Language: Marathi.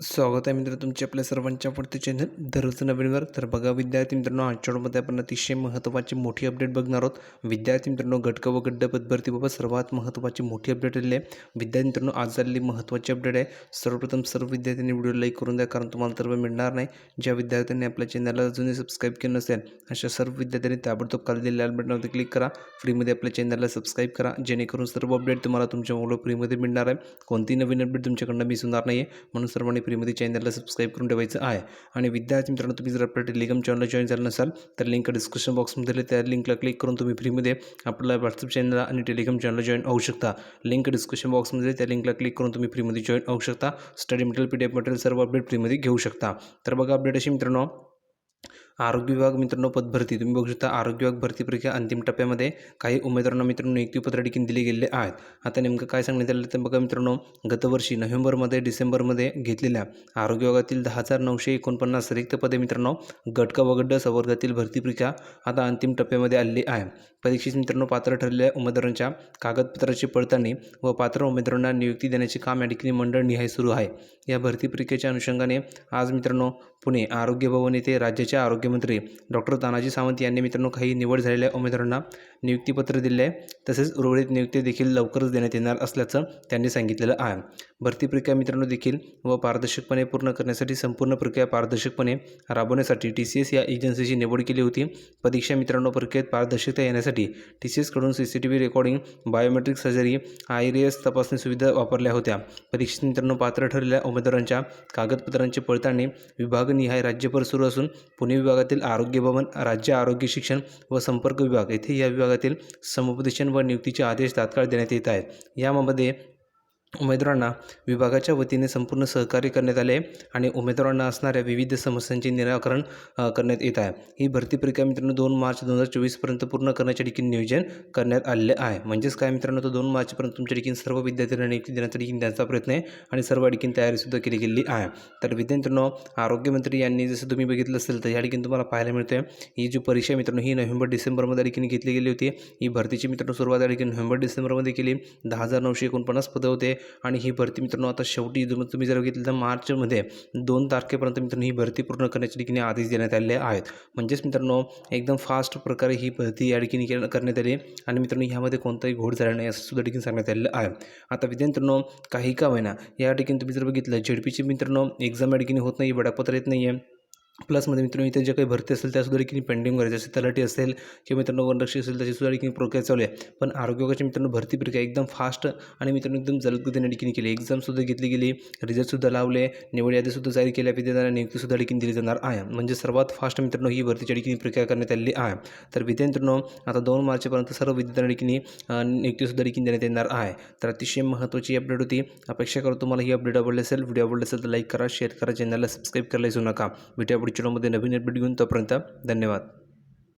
स्वागत आहे मित्र तुमचे आपल्या सर्वांच्या आवडते चॅनल दररोज नवीनवर तर बघा विद्यार्थी मित्रांनो आजच्या आपण अतिशय महत्त्वाची मोठी अपडेट बघणार आहोत. विद्यार्थी मित्रांनो घटक व गड्ड पदभरतीबाबत सर्वात महत्त्वाची मोठी अपडेट आलेली आहे. विद्यार्थी मित्रांनो आज झालेली महत्त्वाची अपडेट आहे. सर्वप्रथम सर्व विद्यार्थ्यांनी व्हिडिओ लाईक करून द्या कारण तुम्हाला तर मिळणार नाही. ज्या विद्यार्थ्यांनी आपल्या चॅनलला अजूनही सबस्क्राईब केलं नसेल अशा सर्व विद्यार्थ्यांनी ताबडतोब खाली दिलेल्या बटनावरती क्लिक करा. फ्रीमध्ये आपल्या चॅनलला सबस्क्राईब करा. जेणेकरून सर्व अपडेट तुम्हाला तुमच्या मोबाईल फ्रीमध्ये मिळणार आहे. कोणतीही नवीन अपडेट तुमच्याकडनं मिस होणार नाही आहे म्हणून सर्वांनी फ्रीमध्ये चॅनलला सबस्क्राईब करून ठेवायचं आहे. आणि विद्यार्थी मित्रांनो तुम्ही जर आपल्या टेलिग्राम चॅनलला जॉईन झालं नसाल तर लिंक डिस्क्रिप्शन बॉक्समध्ये दिले त्या लिंकला क्लिक करून तुम्ही फ्रीमध्ये आपल्या व्हॉट्सअप चॅनलला आणि टेलिग्राम चॅनलला जॉईन होऊ शकता. लिंक डिस्क्रिप्शन बॉक्समध्ये त्या लिंकला क्लिक करून तुम्ही फ्रीमध्ये जॉईन होऊ शकता. Study material P D F material सर्व अपडेट फ्रीमध्ये घेऊ शकता. तर बघा अपडेट अशी मित्रांनो आरोग्य विभाग मित्रांनो पदभरती. तुम्ही बघू शकता आरोग्य विभाग भरती परीक्षा अंतिम टप्प्यामध्ये काही उमेदवारांना मित्रांनो नियुक्तीपत्र देखील दिले गेलेले आहेत. आता नेमकं काय सांगण्यात आलं तर बघा मित्रांनो. गतवर्षी नोव्हेंबरमध्ये डिसेंबरमध्ये घेतलेल्या आरोग्य विभागातील दहा हजार नऊशे एकोणपन्नास रिक्त पदे मित्रांनो गटका वगड्ड संवर्गातील भरती परीक्षा आता अंतिम टप्प्यामध्ये आलेली आहे. परीक्षेत मित्रांनो पात्र ठरलेल्या उमेदवारांच्या कागदपत्राची पडताळणी व पात्र उमेदवारांना नियुक्ती देण्याचे काम या ठिकाणी मंडळ निहाय सुरू आहे. या भरती परीक्षेच्या अनुषंगाने आज मित्रांनो पुणे आरोग्य भवन येथे राज्याचे आरोग्यमंत्री डॉक्टर तानाजी सावंत यांनी मित्रांनो काही निवड झालेल्या उमेदवारांना नियुक्तीपत्र दिले आहे तसेच उर्वरित नियुक्ती देखील लवकरच देण्यात येणार असल्याचं त्यांनी सांगितलेलं आहे. भरती प्रक्रिया मित्रांनो देखील व पारदर्शकपणे पूर्ण करण्यासाठी संपूर्ण प्रक्रिया पारदर्शकपणे राबवण्यासाठी टी सी एस या एजन्सीची निवड केली होती. परीक्षा मित्रांनो प्रक्रियेत पारदर्शकता येण्यासाठी T C एसकडून C C T V recording biometric surgery iris तपासणी सुविधा वापरल्या होत्या. परीक्षेत मित्रांनो पात्र ठरलेल्या उमेदवारांच्या कागदपत्रांची पडताळणी विभागनिहाय राज्यभर सुरू असून पुणे विभाग विभागातील आरोग्य भवन राज्य आरोग्य शिक्षण व संपर्क विभाग येथे या विभागातील समुपदेशन व नियुक्तीचे आदेश तात्काळ देण्यात येत आहेत. यामध्ये उमेदवारांना विभागाच्या वतीने संपूर्ण सहकार्य करण्यात आले आणि उमेदवारांना असणाऱ्या विविध समस्यांचे निराकरण करण्यात येत आहे. ही भरती प्रक्रिया मित्रांनो दोन मार्च दोन हजार चोवीसपर्यंत पूर्ण करण्याचे देखील नियोजन करण्यात आलेले आहे. म्हणजेच काय मित्रांनो? तर दोन मार्चपर्यंत तुमच्या देखील सर्व विद्यार्थ्यांना नियुक्ती देण्याचा देखील त्यांचा प्रयत्न आहे आणि सर्व देखील तयारीसुद्धा केली गेलेली आहे. तर विद्यार्थ्यांनो आरोग्यमंत्री यांनी जसं तुम्ही बघितलं असेल तर या ठिकाणी तुम्हाला पाहायला मिळते ही जी परीक्षा मित्रांनो ही नोव्हेंबर डिसेंबरमध्ये देखील घेतली गेली होती. ही भरतीची मित्रांनो सुरुवात देखील नोव्हेंबर डिसेंबरमध्ये केली. दहा हजार नऊशे एकोणपन्नास पदं होते. आणि ही भरती मित्रांनो आता शेवटी तुम्ही जर बघितलं तर मार्चमध्ये दोन तारखेपर्यंत मित्रांनो ही भरती पूर्ण करण्याच्या ठिकाणी आदेश देण्यात आलेले आहेत. म्हणजेच मित्रांनो एकदम फास्ट प्रकारे ही भरती या ठिकाणी करण्यात आली आणि मित्रांनो ह्यामध्ये कोणताही घोड झाला नाही असं सुद्धा ठिकाणी सांगण्यात आलेलं आहे. आता विद्यार्थ्यांनो काही का होईना या ठिकाणी तुम्ही जर बघितलं झेडपीची मित्रांनो एक्झाम या ठिकाणी होत नाही बडापत्र येत नाही आहे प्लसमध्ये मित्रांनो इथे जे काही भरती असेल त्यासुद्धा देखील पेंडिंग करायची असेल तलाठी असेल किंवा मित्रांनो वनरक्षी असेल त्याची सुद्धा देखील प्रक्रिया चालू आहे. पण आरोग्याची मित्रांनो भरती प्रक्रिया एकदम फास्ट आणि मित्रांनो एकदम जलदगतीने देखील केली एक्झामसुद्धा घेतली गेली रिझल्टसुद्धा लावले निवड यादीसुद्धा जाहीर केल्या विद्यार्थ्यांना नियुक्तीसुद्धा देखील दिली जाणार आहे. म्हणजे सर्वात फास्ट मित्रांनो ही भरतीच्या ठिकाणी प्रक्रिया करण्यात आलेली आहे. तर विद्यार्थ्यांनो आता दोन मार्चपर्यंत सर्व विद्यार्थ्यांना ठिकाणी नियुक्तीसुद्धा देखील देण्यात येणार आहे. तर अतिशय महत्त्वाची अपडेट होती. अपेक्षा करतो तुम्हाला ही अपडेट आवडली असेल व्हिडिओ आवडली असेल तर लाईक करा शेअर करा चॅनलला सबस्क्राईब करायला विसरू नका. व्हिडिओ पुढच्या व्हिडिओमध्ये नवीन अपडेट घेऊन तोपर्यंत धन्यवाद.